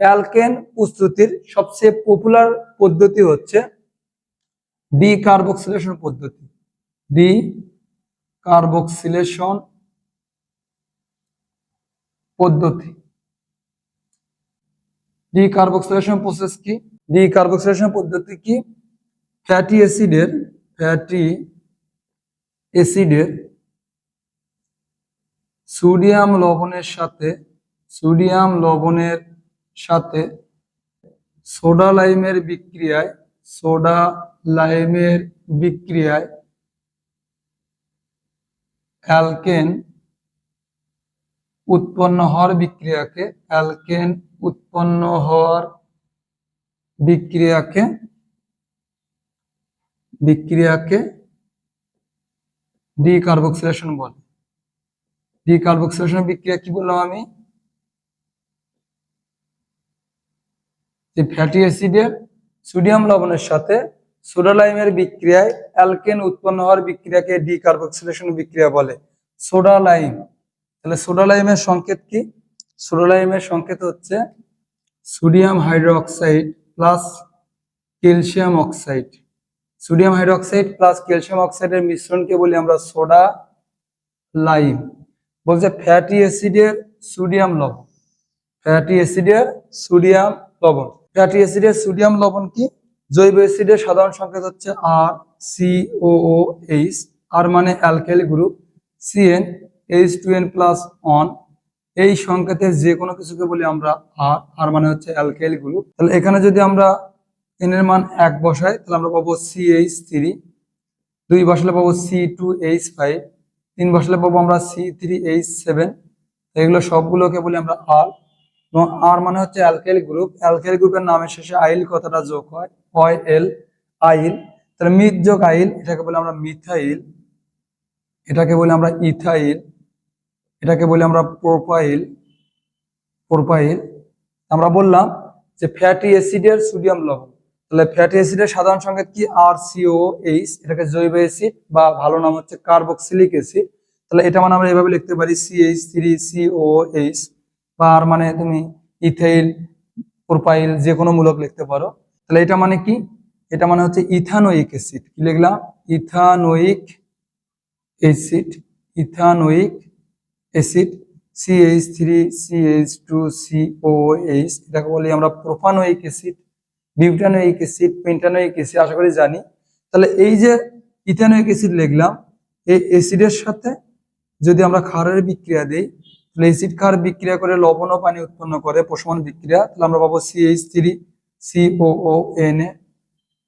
Alkane প্রস্তুতির সবচেয়ে popular পদ্ধতি হচ্ছে ডি কার্বক্সিলেশন পদ্ধতি। ডি কার্বক্সিলেশন পদ্ধতি। ডি কার্বক্সিলেশন প্রসেস কি? ডি কার্বক্সিলেশন পদ্ধতি কি? ফ্যাটি অ্যাসিডের ফ্যাটি অ্যাসিডের সোডিয়াম লবণের সাথে সোডিয়াম লবণের সাথে সোডা লাইমের বিক্রিয়ায়, সোডা লাইমের বিক্রিয়ায় অ্যালকেন উৎপন্ন হওয়ার বিক্রিয়াকে অ্যালকেন উৎপন্ন হওয়ার বিক্রিয়াকে বিক্রিয়াকে ডিকার্বক্সিলেশন বলে। ডিকার্বক্সিলেশন বিক্রিয়া কি বললাম আমি? যে ফ্যাটি অ্যাসিডের সোডিয়াম লবণের সাথে সোডালাইমের বিক্রিয়ায় অ্যালকেন উৎপন্ন হওয়ার বিক্রিয়াকে ডিকার্বক্সিলেশন বিক্রিয়া বলে। সোডালাইম তাহলে সোডালাইমের সংকেত কি? সোডালাইমের সংকেত হচ্ছে sodium hydroxide plus calcium oxide sodium hydroxide plus calcium অক্সাইডের মিশ্রণকে বলি আমরা সোডা লাইম বলছে ফ্যাটি অ্যাসিডের সোডিয়াম লবণ। ফ্যাটি অ্যাসিডের সোডিয়াম লবণ। ফ্যাটি অ্যাসিডের সোডিয়াম লবণ কি? জৈব অ্যাসিডের সাধারণ সংকেত হচ্ছে আর সি ও এইচ আর মানে alkyl group CN H two N plus on এই সংকেতের যে কোনো কিছুকে বলি আমরা আর আর মানে হচ্ছে অ্যালকাইল গ্রুপ তাহলে এখানে যদি আমরা এন এর মান এক বসাই, তাহলে আমরা পাবো সি এইচ থ্রি দুই বসালে পাবো সি টু এইচ ফাইভ তিন বসালে পাবো আমরা সি থ্রি এইচ সেভেন এগুলো সবগুলোকে বলি আমরা আর এবং আর মানে হচ্ছে অ্যালকাইল গ্রুপ অ্যালকাইল গ্রুপের নামের শেষে আইল কথাটা যোগ হয় অয় এল আইল। তাহলে মিথ যোগ আইল, এটাকে বলে আমরা মিথাইল, এটাকে বলি আমরা ইথাইল, এটাকে বলি আমরা প্রোপাইল প্রোপাইল। আমরা বললাম যে ফ্যাটি অ্যাসিডের সোডিয়াম লবণ। তাহলে ফ্যাটি অ্যাসিডের সাধারণ সংকেত কি? আর সিও এইচ এটাকে জৈব অ্যাসিড বা ভালো নাম হচ্ছে কার্বক্সিলিক অ্যাসিড তাহলে এটা মানে আমরা এভাবে লিখতে পারি সিএইচ থ্রি সিও এইচ বা আর মানে তুমি ইথাইল, প্রোপাইল যে কোনো মূলক লিখতে পারো। তাহলে এটা মানে কি? এটা মানে হচ্ছে ইথানোয়িক অ্যাসিড। কি লিখলাম? Ethanoic acid ethanoic acid CH three CH two COOH এটাকে বলি আমরা propanoic acid, butanoic acid, pentanoic acid, আশা করি জানি। তাহলে এই যে ইথানোইক অ্যাসিড লিখলাম, এই অ্যাসিডের সাথে যদি আমরা ক্ষারের বিক্রিয়া দিই তাহলে অ্যাসিড ক্ষার বিক্রিয়া করে লবণ ও পানি উৎপন্ন করে প্রশমন বিক্রিয়া, তাহলে আমরা পাবো CH three COO N A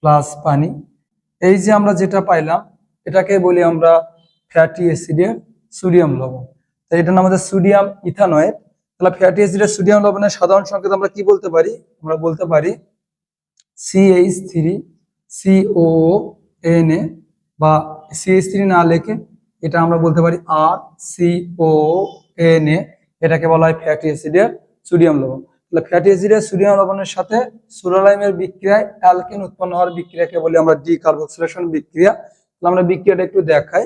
plus পানি। এই যে আমরা যেটা পাইলাম, এটাকে বলি আমরা ফ্যাটি অ্যাসিডের সোডিয়াম লবণ। তাই নাম আমাদের সোডিয়াম ইথানয়েড তাহলে ফ্যাটি অ্যাসিডের সোডিয়াম লবণের সাধারণ সংকেত আমরা কি বলতে পারি? আমরা বলতে পারি CH three CO N A বা সিএইচ থ্রি না লেখে এটা আমরা বলতে পারি আর সিও এন এ এটাকে বলা হয় ফ্যাটি অ্যাসিডের সোডিয়াম লবণ। তাহলে ফ্যাটি অ্যাসিডের সোডিয়াম লবণের সাথে সোডালাইমের বিক্রিয়ায় অ্যালকিন উৎপন্ন হওয়ার বিক্রিয়াকে বলি আমরা ডিকার্বক্সিলেশন বিক্রিয়া। তাহলে আমরা বিক্রিয়াটা একটু দেখাই।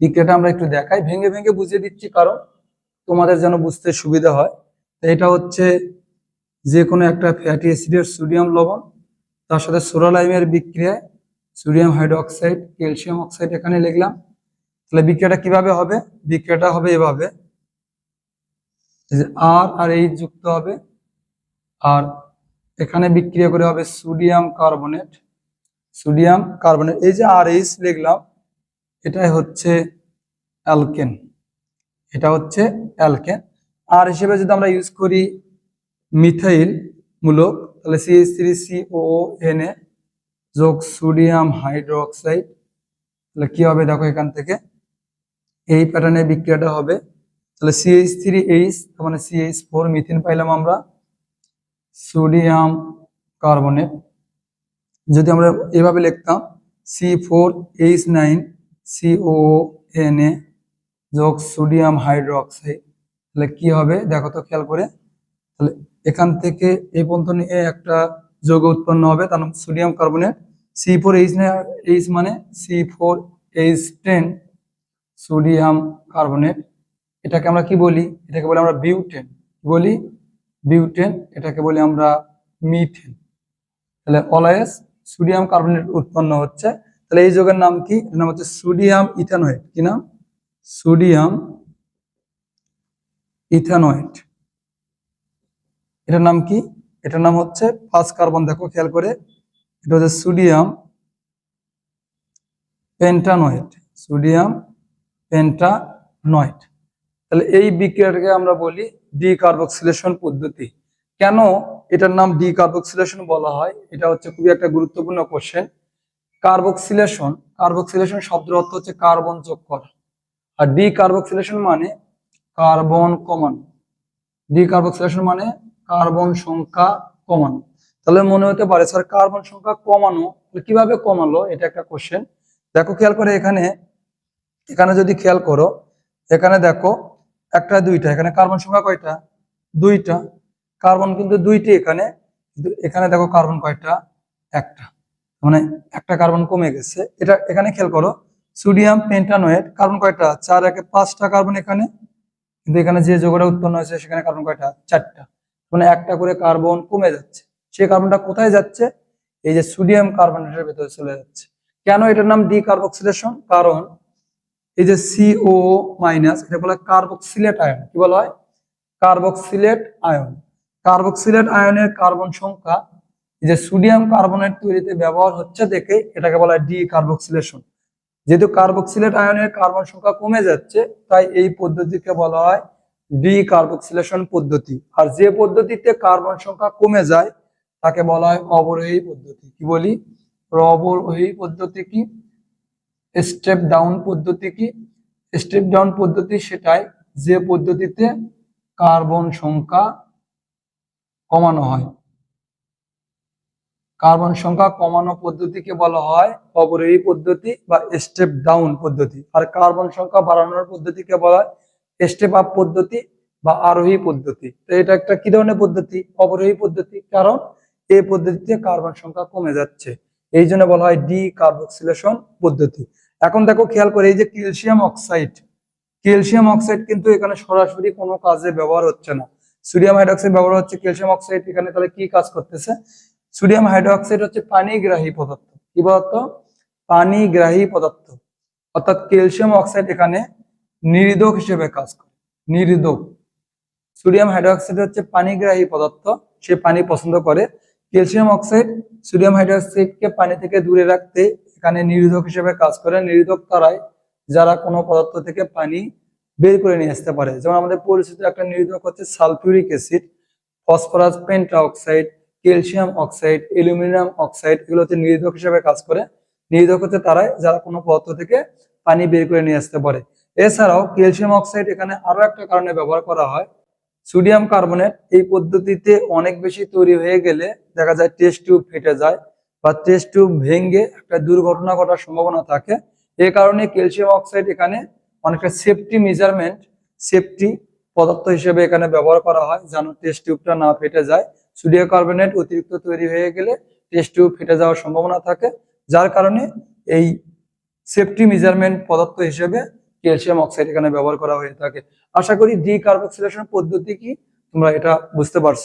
বিক্রিয়াটা আমরা একটু দেখাই। ভেঙে ভেঙে বুঝিয়ে দিচ্ছি কারণ তোমাদের যেন বুঝতে সুবিধা হয়। এটা হচ্ছে যে কোনো একটা ফ্যাটি অ্যাসিডের সোডিয়াম লবণ। তার সাথে সোডালাইমের বিক্রিয়ায় সোডিয়াম হাইড্রোক্সাইড ক্যালসিয়াম অক্সাইড এখানে লিখলাম। তাহলে বিক্রিয়াটা কীভাবে হবে? বিক্রিয়াটা হবে এভাবে। আর আর এইচ যুক্ত হবে। আর এখানে বিক্রিয়া করে হবে সোডিয়াম কার্বনেট সোডিয়াম কার্বনেট এই যে আর এইচ লিখলাম এটাই হচ্ছে অ্যালকেন এটা হচ্ছে অ্যালকেন আর হিসেবে যদি আমরা ইউজ করি মিথাইল মূলক, তাহলে C CH three CO N A যোগ সোডিয়াম হাইড্রোক্সাইড তাহলে কি হবে? দেখো এখান থেকে। এই প্যাটার্নে বিক্রিয়াটা হবে। তাহলে সিএইচ থ্রি এইচ তার মানে সিএইচ ফোর মিথিন পাইলাম আমরা সোডিয়াম কার্বনেট যদি আমরা এভাবে লিখতাম C four H nine CO N A যোগ সোডিয়াম হাইড্রোক্সাইড তাহলে কি হবে? দেখো তো খেয়াল করে। তাহলে এখান থেকে এই পর্যন্ত নিয়ে একটা যৌগ উৎপন্ন হবে, তার sodium carbonate C four H H মানে C four H ten sodium carbonate, এটাকে আমরা কি বলি? এটাকে বলি আমরা বিউটেন। বলি? বিউটেন, এটাকে বলি আমরা মিথেন। তাহলে অলয়েস সোডিয়াম কার্বনেট উৎপন্ন হচ্ছে। তাহলে এই যোগের নাম কি? এর নাম হচ্ছে সোডিয়াম ইথানয়েড। কি নাম? Sodium ethanoate. এটার নাম কি? এটার নাম হচ্ছে ফার্স্ট কার্বন। দেখো, খেয়াল করে। এটা হচ্ছে সোডিয়াম পেন্টানয়েড। সোডিয়াম পেন্টানয়েড তাহলে এই বিক্রিয়াটাকে আমরা বলি ডিকার্বক্সিলেশন পদ্ধতি। কেন এটার নাম ডিকার্বক্সিলেশন বলা হয়? এটা হচ্ছে খুবই একটা গুরুত্বপূর্ণ কোশ্চেন কার্বক্সিলেশন কার্বক্সিলেশন শব্দের অর্থ হচ্ছে কার্বন যোগ করা। আর ডিকার্বক্সিলেশন মানে কার্বন কমানো। ডিকার্বক্সিলেশন মানে কার্বন সংখ্যা কমানো। তাহলে মনে হতে পারে, স্যার কার্বন সংখ্যা কমানো কীভাবে কমালো? এটা একটা কোশ্চেন দেখো, খেয়াল করে এখানে এখানে যদি খেয়াল করো, এখানে দেখো একটা, দুইটা, এখানে কার্বন সংখ্যা কয়টা? দুইটা। কার্বন কিন্তু দুইটি এখানে এখানে দেখো কার্বন কয়টা? একটা। মানে একটা কার্বন কমে গেছে। এটা এখানে খেয়াল করো সোডিয়াম পেন্টানোয়েট কার্বন কয়টা? চার, একে পাঁচটা কার্বন এখানে। কিন্তু এখানে যে যোগটা উৎপন্ন হয়েছে, সেখানে কার্বন কয়টা? চারটা। মানে একটা করে কার্বন কমে যাচ্ছে। সেই কার্বনটা কোথায় যাচ্ছে? এই যে সোডিয়াম কার্বনেটের ভেতরে চলে যাচ্ছে। কেন এটার নাম ডিকার্বক্সিলেশন কারণ এই যে সিও মাইনাস এটা বলা হয় কার্বক্সিলেট আয়ন কি বলা হয়? কার্বক্সিলেট আয়ন কার্বক্সিলেট আয়নের কার্বন সংখ্যা যে সোডিয়াম কার্বনেট তৈরিতে ব্যবহার হচ্ছে দেখে এটাকে বলা হয় ডি কার্বক্সিলেশন যেহেতু কার্বক্সিলেট আয়নের কার্বন সংখ্যা কমে যাচ্ছে, তাই এই পদ্ধতিকে বলা হয় ডিকার্বক্সিলেশন পদ্ধতি। আর যে পদ্ধতিতে কার্বন সংখ্যা কমে যায়, তাকে বলা হয় অবরোহী পদ্ধতি। কি বলি? অবরোহী পদ্ধতি কি? স্টেপ ডাউন পদ্ধতি কি? স্টেপ ডাউন পদ্ধতি সেটাই যে পদ্ধতিতে কার্বন সংখ্যা কমানো হয়। কার্বন সংখ্যা কমানো পদ্ধতিকে বলা হয় অবরোহী পদ্ধতি বা স্টেপ ডাউন পদ্ধতি। আর কার্বন সংখ্যা বাড়ানোর পদ্ধতিকে বলা হয় স্টেপ আপ পদ্ধতি বা আরোহী পদ্ধতি। তো এটা একটা কি ধরনের পদ্ধতি? অবরোহী পদ্ধতি। কারণ এই পদ্ধতিতে কার্বন সংখ্যা কমে যাচ্ছে। এই জন্য বলা হয় ডি কার্বক্সিলেশন পদ্ধতি। এখন দেখো খেয়াল করে, এই যে ক্যালসিয়াম অক্সাইড ক্যালসিয়াম অক্সাইড কিন্তু এখানে সরাসরি কোনো কাজে ব্যবহার হচ্ছে না। সোডিয়াম হাইড্রোক্সাইড ব্যবহার হচ্ছে, ক্যালসিয়াম অক্সাইড এখানে তাহলে কি কাজ করতেছে? সোডিয়াম হাইড্রোক্সাইড হচ্ছে পানিগ্রাহী পদার্থ। কি পদার্থ? পানিগ্রাহী পদার্থ। অর্থাৎ ক্যালসিয়াম অক্সাইড এখানে নির্দোক হিসেবে কাজ করে। নির্দোক। সোডিয়াম হাইড্রোক্সাইড হচ্ছে পানিগ্রাহী পদার্থ, সে পানি পছন্দ করে। ক্যালসিয়াম অক্সাইড সোডিয়াম হাইড্রোক্সাইডকে পানি থেকে দূরে রাখতে এখানে নিরোধক হিসেবে কাজ করে। নিরোধক তারাই যারা কোনো পদার্থ থেকে পানি বের করে নিয়ে আসতে পারে। যেমন আমাদের পরিচিত একটা নিরোধক হচ্ছে sulphuric acid, phosphorus penta oxide calcium oxide, aluminium oxide এগুলো হচ্ছে নিরোধক হিসেবে কাজ করে। নিরোধক হচ্ছে তারাই যারা কোনো পদার্থ থেকে পানি বের করে নিয়ে আসতে পারে। এছাড়াও ক্যালসিয়াম অক্সাইড এখানে আরও একটা কারণে ব্যবহার করা হয়। সোডিয়াম কার্বনেট এই পদ্ধতিতে অনেক বেশি তৈরি হয়ে গেলে দেখা যায় টেস্ট টিউব ফেটে যায় বা টেস্ট টিউব ভেঙে একটা দুর্ঘটনা ঘটার সম্ভাবনা থাকে। এই কারণে ক্যালসিয়াম অক্সাইড এখানে অনেকটা সেফটি মেজারমেন্ট সেফটি পদার্থ হিসেবে এখানে ব্যবহার করা হয় যেন টেস্ট টিউবটা না ফেটে যায়। সোডিয়াম কার্বনেট অতিরিক্ত তৈরি হয়ে গেলে টেস্ট টিউব ফেটে যাওয়ার সম্ভাবনা থাকে, যার কারণে এই সেফটি মেজারমেন্ট পদার্থ হিসেবে ক্যালসিয়াম অক্সাইড এখানে ব্যবহার করা হয়ে থাকে। আশা করি ডি কার্বক্সিলেশন পদ্ধতি কি? তোমরা এটা বুঝতে পারছ।